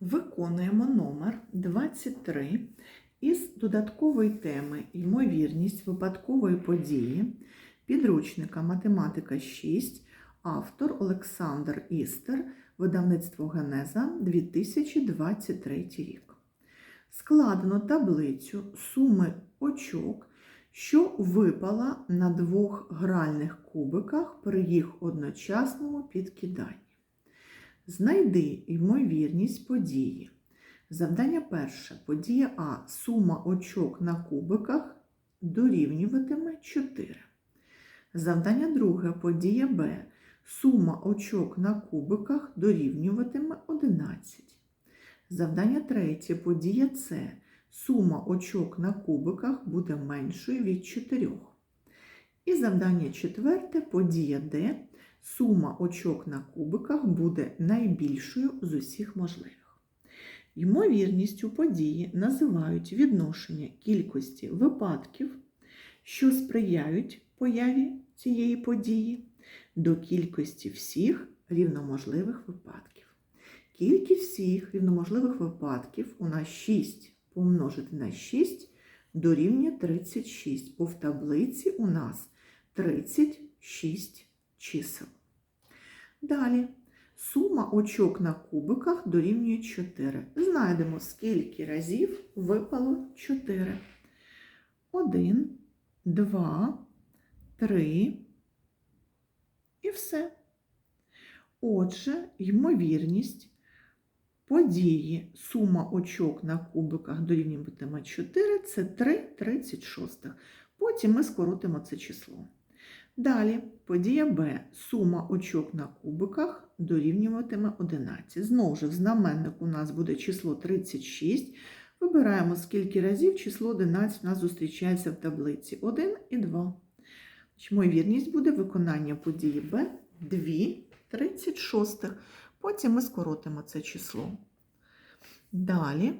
Виконуємо номер 23 із додаткової теми Ймовірність випадкової події підручника Математика 6, автор Олександр Істер, видавництво Генеза 2023 рік. Складено таблицю суми очок, що випала на двох гральних кубиках при їх одночасному підкиданні. Знайди ймовірність події. Завдання перше. Подія А. Сума очок на кубиках дорівнюватиме 4. Завдання друге. Подія Б. Сума очок на кубиках дорівнюватиме 11. Завдання третє. Подія С. Сума очок на кубиках буде меншою від 4. І завдання четверте. Подія Д. Сума очок на кубиках буде найбільшою з усіх можливих. Ймовірністю події називають відношення кількості випадків, що сприяють появі цієї події, до кількості всіх рівноможливих випадків. Кількість всіх рівноможливих випадків у нас 6 помножити на 6 дорівнює 36, бо в таблиці у нас 36 чисел. Далі. Сума очок на кубиках дорівнює 4. Знайдемо, скільки разів випало 4. 1, 2, 3 і все. Отже, ймовірність події сума очок на кубиках дорівнюватиме 4 це 3 36. Потім ми скоротимо це число. Далі, подія Б. Сума очок на кубиках дорівнюватиме 11. Знову ж в знаменник у нас буде число 36. Вибираємо, скільки разів число 11 у нас зустрічається в таблиці 1 і 2. Ймовірність буде виконання події Б 2 36. Потім ми скоротимо це число. Далі,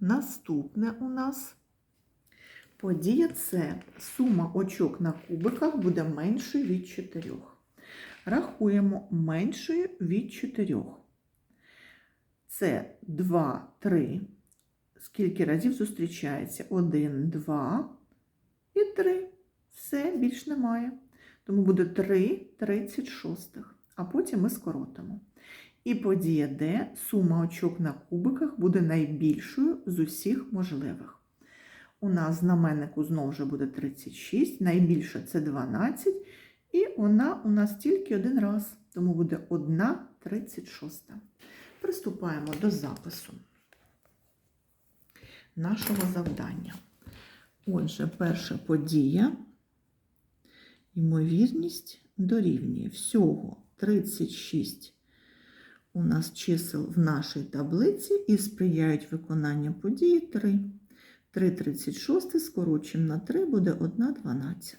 наступне у нас. Подія С. Сума очок на кубиках буде меншою від 4. Рахуємо меншою від 4. Це 2, 3. Скільки разів зустрічається? 1, 2 і 3. Все, більш немає. Тому буде 3 36. А потім ми скоротимо. І подія Д. Сума очок на кубиках буде найбільшою з усіх можливих. У нас знаменнику знову ж буде 36, найбільше це 12, і вона у нас тільки один раз, тому буде 1 36. Приступаємо до запису нашого завдання. Отже, перша подія, ймовірність дорівнює всього 36 у нас чисел в нашій таблиці і сприяють виконанню події 3. 3,36 скорочимо на 3 буде 1 12.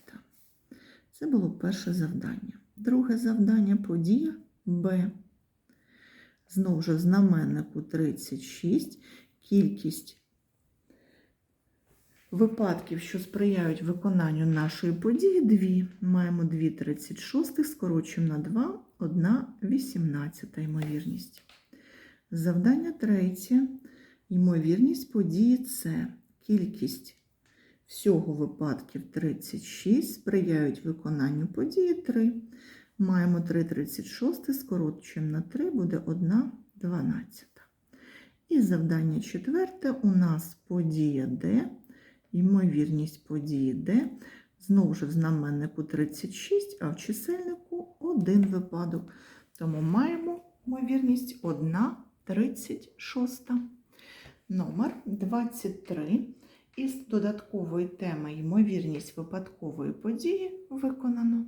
Це було перше завдання. Друге завдання подія Б. Знову ж знаменнику 36. Кількість випадків, що сприяють виконанню нашої події, 2. Маємо 2 36, скорочуємо на 2, 1 18 ймовірність. Завдання третє. Ймовірність події С. Кількість всього випадків 36 сприяють виконанню події 3. Маємо 3 36, скорочуємо на 3, буде 1 12. І завдання четверте у нас подія Д, ймовірність події Д. Знову ж в знаменнику 36, а в чисельнику один випадок. Тому маємо ймовірність 1 36. Номер 23 із додаткової теми ймовірність випадкової події виконано.